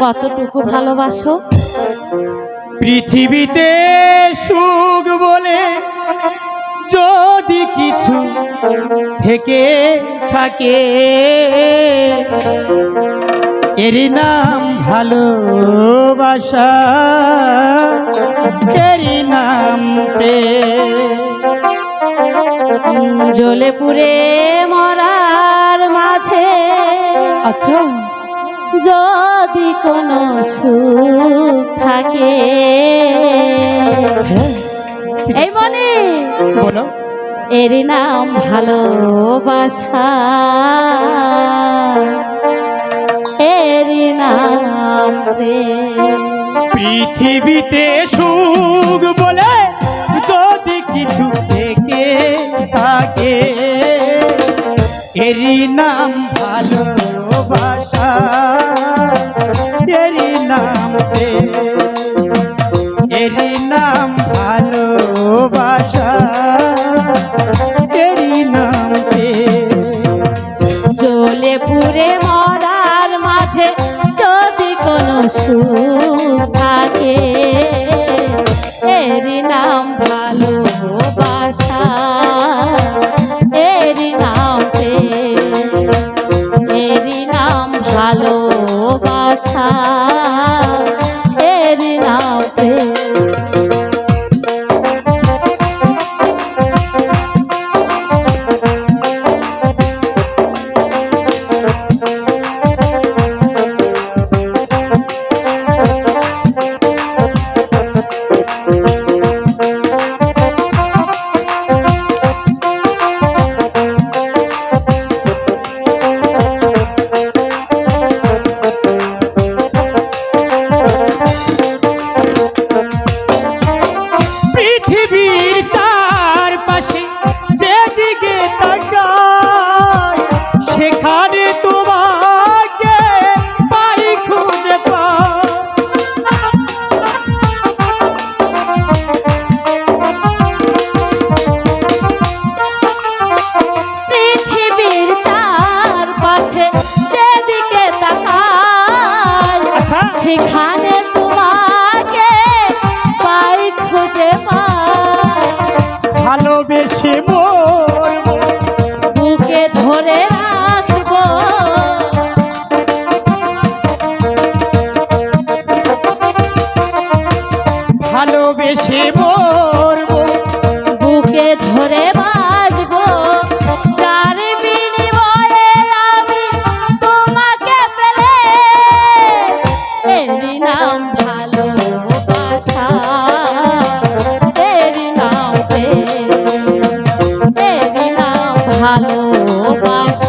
কতটুকু ভালোবাসো। পৃথিবীতে সুখ বলে যদি কিছু থেকে থাকে এর নাম ভালোবাসা এর নাম জ্বলে পুড়ে মরার মাঝে আচ্ছা। যদি কোনো সুখ থাকে। হ্যাঁ। এই মনে বলো। এর নাম ভালোবাসা। এর নাম প্রেম। পৃথিবীতে সুখ বলে যদি কিছু থেকে থাকে এরই নাম ভালোবাসা। সুখ থাকে। এর নাম ভালোবাসা এর নাম। এর নাম ভালোবাসা তোমাকে পাই খুঁজে পাই ভালোবেসে বুকে ধরে রাখব। ভালোবেসে মরবো। বুকে ধরে ভালোবাসা এর